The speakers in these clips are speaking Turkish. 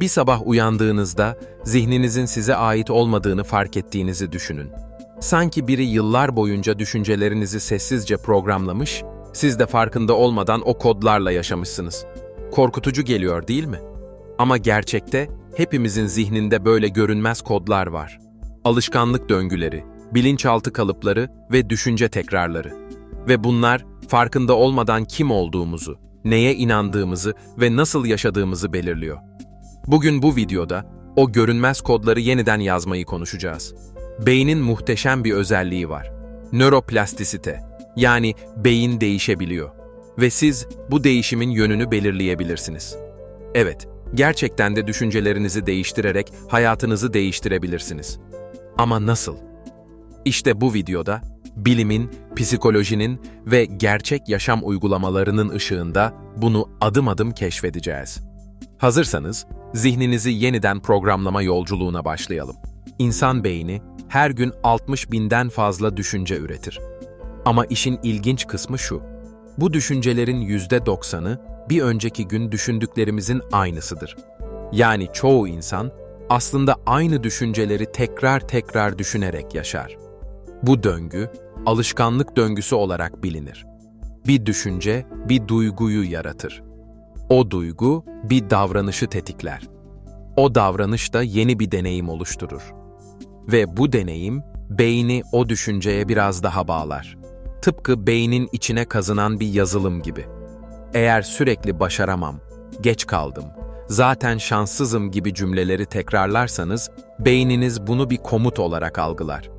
Bir sabah uyandığınızda zihninizin size ait olmadığını fark ettiğinizi düşünün. Sanki biri yıllar boyunca düşüncelerinizi sessizce programlamış, siz de farkında olmadan o kodlarla yaşamışsınız. Korkutucu geliyor değil mi? Ama gerçekte hepimizin zihninde böyle görünmez kodlar var. Alışkanlık döngüleri, bilinçaltı kalıpları ve düşünce tekrarları. Ve bunlar farkında olmadan kim olduğumuzu, neye inandığımızı ve nasıl yaşadığımızı belirliyor. Bugün bu videoda o görünmez kodları yeniden yazmayı konuşacağız. Beynin muhteşem bir özelliği var. Nöroplastisite. Yani beyin değişebiliyor. Ve siz bu değişimin yönünü belirleyebilirsiniz. Evet, gerçekten de düşüncelerinizi değiştirerek hayatınızı değiştirebilirsiniz. Ama nasıl? İşte bu videoda bilimin, psikolojinin ve gerçek yaşam uygulamalarının ışığında bunu adım adım keşfedeceğiz. Hazırsanız zihninizi yeniden programlama yolculuğuna başlayalım. İnsan beyni her gün 60 binden fazla düşünce üretir. Ama işin ilginç kısmı şu. Bu düşüncelerin %90'ı bir önceki gün düşündüklerimizin aynısıdır. Yani çoğu insan aslında aynı düşünceleri tekrar tekrar düşünerek yaşar. Bu döngü alışkanlık döngüsü olarak bilinir. Bir düşünce bir duyguyu yaratır. O duygu bir davranışı tetikler. O davranış da yeni bir deneyim oluşturur. Ve bu deneyim beyni o düşünceye biraz daha bağlar. Tıpkı beynin içine kazınan bir yazılım gibi. Eğer sürekli başaramam, geç kaldım, zaten şanssızım gibi cümleleri tekrarlarsanız beyniniz bunu bir komut olarak algılar.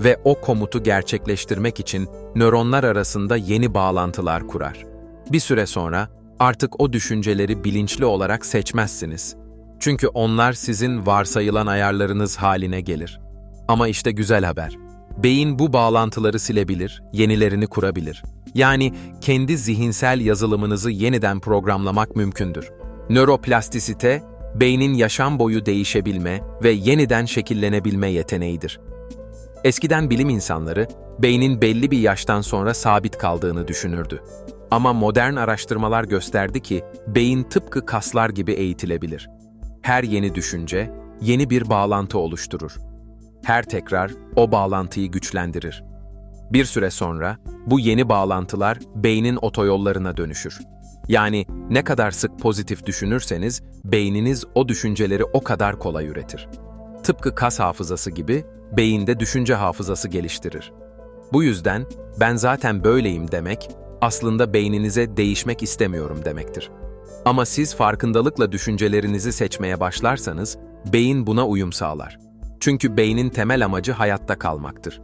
Ve o komutu gerçekleştirmek için nöronlar arasında yeni bağlantılar kurar. Bir süre sonra artık o düşünceleri bilinçli olarak seçmezsiniz. Çünkü onlar sizin varsayılan ayarlarınız haline gelir. Ama işte güzel haber. Beyin bu bağlantıları silebilir, yenilerini kurabilir. Yani kendi zihinsel yazılımınızı yeniden programlamak mümkündür. Nöroplastisite, beynin yaşam boyu değişebilme ve yeniden şekillenebilme yeteneğidir. Eskiden bilim insanları beynin belli bir yaştan sonra sabit kaldığını düşünürdü. Ama modern araştırmalar gösterdi ki beyin tıpkı kaslar gibi eğitilebilir. Her yeni düşünce yeni bir bağlantı oluşturur. Her tekrar o bağlantıyı güçlendirir. Bir süre sonra bu yeni bağlantılar beynin otoyollarına dönüşür. Yani ne kadar sık pozitif düşünürseniz beyniniz o düşünceleri o kadar kolay üretir. Tıpkı kas hafızası gibi beyinde düşünce hafızası geliştirir. Bu yüzden ben zaten böyleyim demek aslında beyninize değişmek istemiyorum demektir. Ama siz farkındalıkla düşüncelerinizi seçmeye başlarsanız beyin buna uyum sağlar. Çünkü beynin temel amacı hayatta kalmaktır.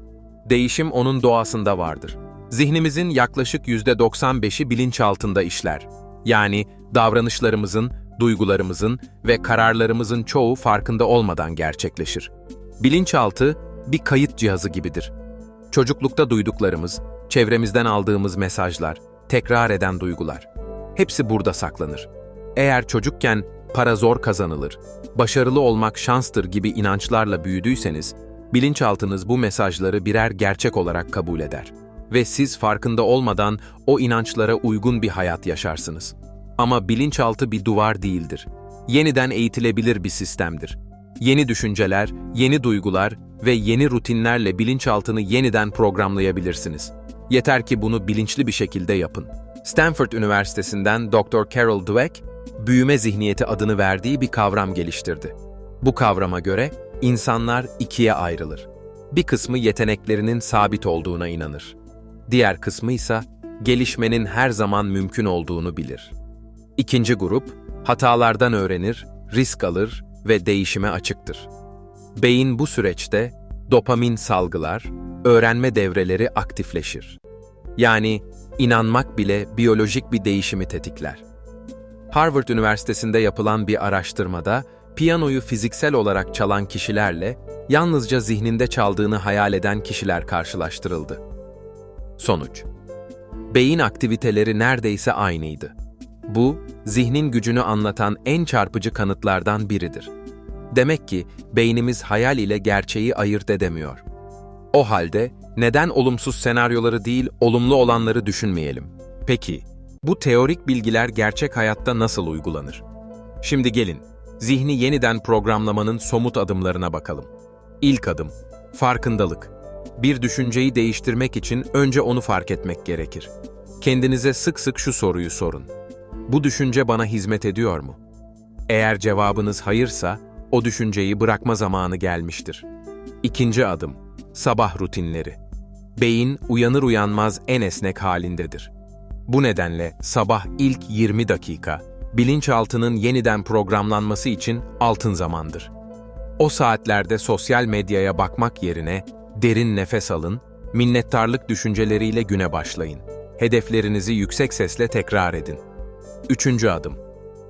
Değişim onun doğasında vardır. Zihnimizin yaklaşık %95'i bilinçaltında işler. Yani davranışlarımızın, duygularımızın ve kararlarımızın çoğu farkında olmadan gerçekleşir. Bilinçaltı bir kayıt cihazı gibidir. Çocuklukta duyduklarımız, çevremizden aldığımız mesajlar, tekrar eden duygular. Hepsi burada saklanır. Eğer çocukken para zor kazanılır, başarılı olmak şanstır gibi inançlarla büyüdüyseniz, bilinçaltınız bu mesajları birer gerçek olarak kabul eder. Ve siz farkında olmadan o inançlara uygun bir hayat yaşarsınız. Ama bilinçaltı bir duvar değildir. Yeniden eğitilebilir bir sistemdir. Yeni düşünceler, yeni duygular ve yeni rutinlerle bilinçaltını yeniden programlayabilirsiniz. Yeter ki bunu bilinçli bir şekilde yapın. Stanford Üniversitesi'nden Dr. Carol Dweck, büyüme zihniyeti adını verdiği bir kavram geliştirdi. Bu kavrama göre insanlar ikiye ayrılır. Bir kısmı yeteneklerinin sabit olduğuna inanır. Diğer kısmı ise gelişmenin her zaman mümkün olduğunu bilir. İkinci grup, hatalardan öğrenir, risk alır ve değişime açıktır. Beyin bu süreçte dopamin salgılar, öğrenme devreleri aktifleşir. Yani inanmak bile biyolojik bir değişimi tetikler. Harvard Üniversitesi'nde yapılan bir araştırmada piyanoyu fiziksel olarak çalan kişilerle yalnızca zihninde çaldığını hayal eden kişiler karşılaştırıldı. Sonuç Beyin aktiviteleri neredeyse aynıydı. Bu, zihnin gücünü anlatan en çarpıcı kanıtlardan biridir. Demek ki beynimiz hayal ile gerçeği ayırt edemiyor. O halde neden olumsuz senaryoları değil, olumlu olanları düşünmeyelim? Peki, bu teorik bilgiler gerçek hayatta nasıl uygulanır? Şimdi gelin, Zihni yeniden programlamanın somut adımlarına bakalım. İlk adım, farkındalık. Bir düşünceyi değiştirmek için önce onu fark etmek gerekir. Kendinize sık sık şu soruyu sorun. Bu düşünce bana hizmet ediyor mu? Eğer cevabınız hayırsa, o düşünceyi bırakma zamanı gelmiştir. İkinci adım, sabah rutinleri. Beyin uyanır uyanmaz en esnek halindedir. Bu nedenle sabah ilk 20 dakika, bilinçaltının yeniden programlanması için altın zamandır. O saatlerde sosyal medyaya bakmak yerine derin nefes alın, minnettarlık düşünceleriyle güne başlayın. Hedeflerinizi yüksek sesle tekrar edin. Üçüncü adım.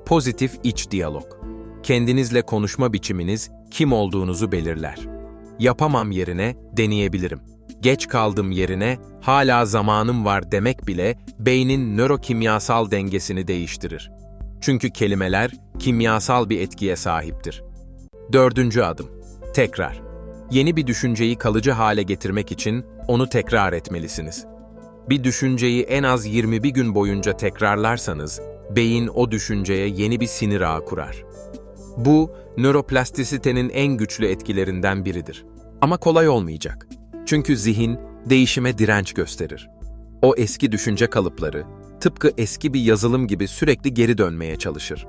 Pozitif iç diyalog. Kendinizle konuşma biçiminiz kim olduğunuzu belirler. Yapamam yerine deneyebilirim. Geç kaldım yerine hala zamanım var demek bile beynin nörokimyasal dengesini değiştirir. Çünkü kelimeler kimyasal bir etkiye sahiptir. Dördüncü adım. Tekrar. Yeni bir düşünceyi kalıcı hale getirmek için onu tekrar etmelisiniz. Bir düşünceyi en az 21 gün boyunca tekrarlarsanız, beyin o düşünceye yeni bir sinir ağı kurar. Bu, nöroplastisitenin en güçlü etkilerinden biridir. Ama kolay olmayacak. Çünkü zihin değişime direnç gösterir. O eski düşünce kalıpları, tıpkı eski bir yazılım gibi sürekli geri dönmeye çalışır.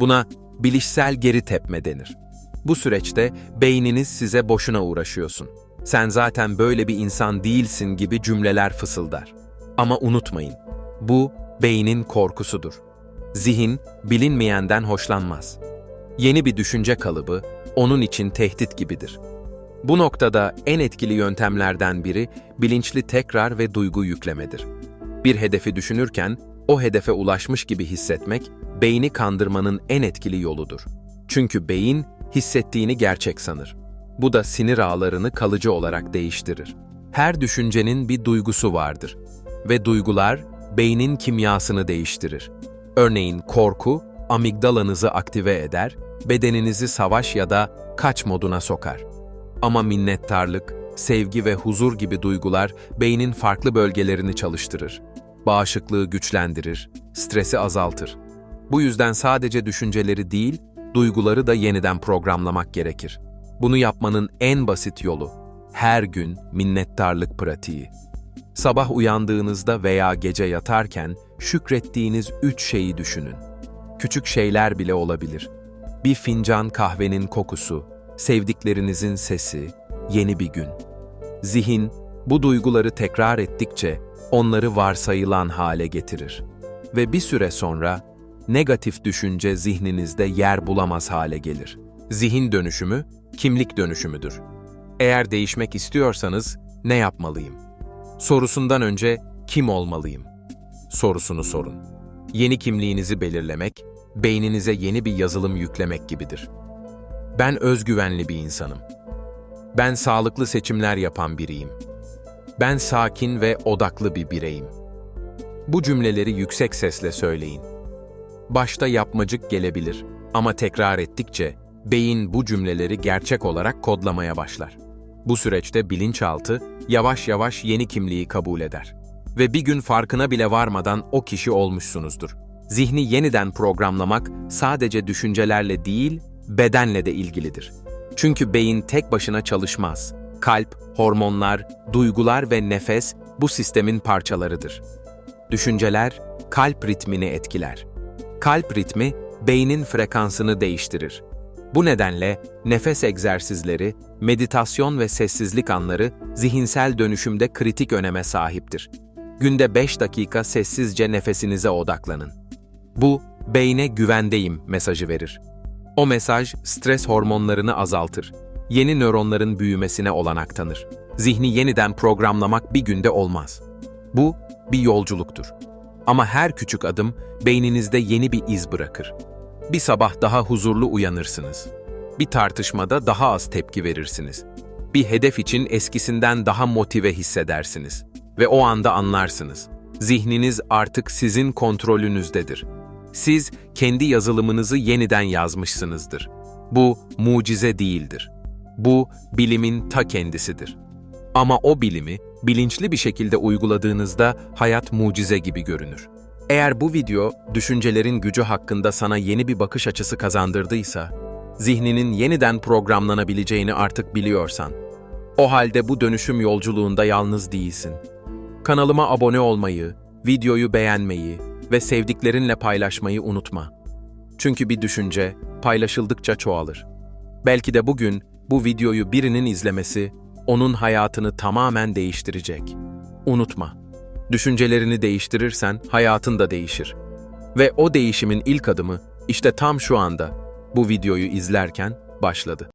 Buna bilişsel geri tepme denir. Bu süreçte beyniniz size boşuna uğraşıyorsun. Sen zaten böyle bir insan değilsin gibi cümleler fısıldar. Ama unutmayın, bu beynin korkusudur. Zihin bilinmeyenden hoşlanmaz. Yeni bir düşünce kalıbı onun için tehdit gibidir. Bu noktada en etkili yöntemlerden biri bilinçli tekrar ve duygu yüklemedir. Bir hedefi düşünürken o hedefe ulaşmış gibi hissetmek beyni kandırmanın en etkili yoludur. Çünkü beyin hissettiğini gerçek sanır. Bu da sinir ağlarını kalıcı olarak değiştirir. Her düşüncenin bir duygusu vardır ve duygular beynin kimyasını değiştirir. Örneğin korku amigdalanızı aktive eder, bedeninizi savaş ya da kaç moduna sokar. Ama minnettarlık, sevgi ve huzur gibi duygular beynin farklı bölgelerini çalıştırır. Bağışıklığı güçlendirir, stresi azaltır. Bu yüzden sadece düşünceleri değil, duyguları da yeniden programlamak gerekir. Bunu yapmanın en basit yolu, her gün minnettarlık pratiği. Sabah uyandığınızda veya gece yatarken şükrettiğiniz üç şeyi düşünün. Küçük şeyler bile olabilir. Bir fincan kahvenin kokusu, sevdiklerinizin sesi, yeni bir gün. Zihin, bu duyguları tekrar ettikçe onları varsayılan hale getirir. Ve bir süre sonra negatif düşünce zihninizde yer bulamaz hale gelir. Zihin dönüşümü, kimlik dönüşümüdür. Eğer değişmek istiyorsanız ne yapmalıyım? Sorusundan önce kim olmalıyım? Sorusunu sorun. Yeni kimliğinizi belirlemek, beyninize yeni bir yazılım yüklemek gibidir. Ben özgüvenli bir insanım. Ben sağlıklı seçimler yapan biriyim. Ben sakin ve odaklı bir bireyim. Bu cümleleri yüksek sesle söyleyin. Başta yapmacık gelebilir ama tekrar ettikçe beyin bu cümleleri gerçek olarak kodlamaya başlar. Bu süreçte bilinçaltı yavaş yavaş yeni kimliği kabul eder. Ve bir gün farkına bile varmadan o kişi olmuşsunuzdur. Zihni yeniden programlamak sadece düşüncelerle değil, bedenle de ilgilidir. Çünkü beyin tek başına çalışmaz. Kalp, hormonlar, duygular ve nefes bu sistemin parçalarıdır. Düşünceler kalp ritmini etkiler. Kalp ritmi beynin frekansını değiştirir. Bu nedenle nefes egzersizleri, meditasyon ve sessizlik anları zihinsel dönüşümde kritik öneme sahiptir. Günde 5 dakika sessizce nefesinize odaklanın. Bu, beyne güvendeyim mesajı verir. O mesaj stres hormonlarını azaltır. Yeni nöronların büyümesine olanak tanır. Zihni yeniden programlamak bir günde olmaz. Bu bir yolculuktur. Ama her küçük adım beyninizde yeni bir iz bırakır. Bir sabah daha huzurlu uyanırsınız. Bir tartışmada daha az tepki verirsiniz. Bir hedef için eskisinden daha motive hissedersiniz. Ve o anda anlarsınız. Zihniniz artık sizin kontrolünüzdedir. Siz kendi yazılımınızı yeniden yazmışsınızdır. Bu mucize değildir. Bu bilimin ta kendisidir. Ama o bilimi bilinçli bir şekilde uyguladığınızda hayat mucize gibi görünür. Eğer bu video düşüncelerin gücü hakkında sana yeni bir bakış açısı kazandırdıysa, zihninin yeniden programlanabileceğini artık biliyorsan, o halde bu dönüşüm yolculuğunda yalnız değilsin. Kanalıma abone olmayı, videoyu beğenmeyi ve sevdiklerinle paylaşmayı unutma. Çünkü bir düşünce paylaşıldıkça çoğalır. Belki de bugün bu videoyu birinin izlemesi onun hayatını tamamen değiştirecek. Unutma. Düşüncelerini değiştirirsen hayatın da değişir. Ve o değişimin ilk adımı işte tam şu anda bu videoyu izlerken başladı.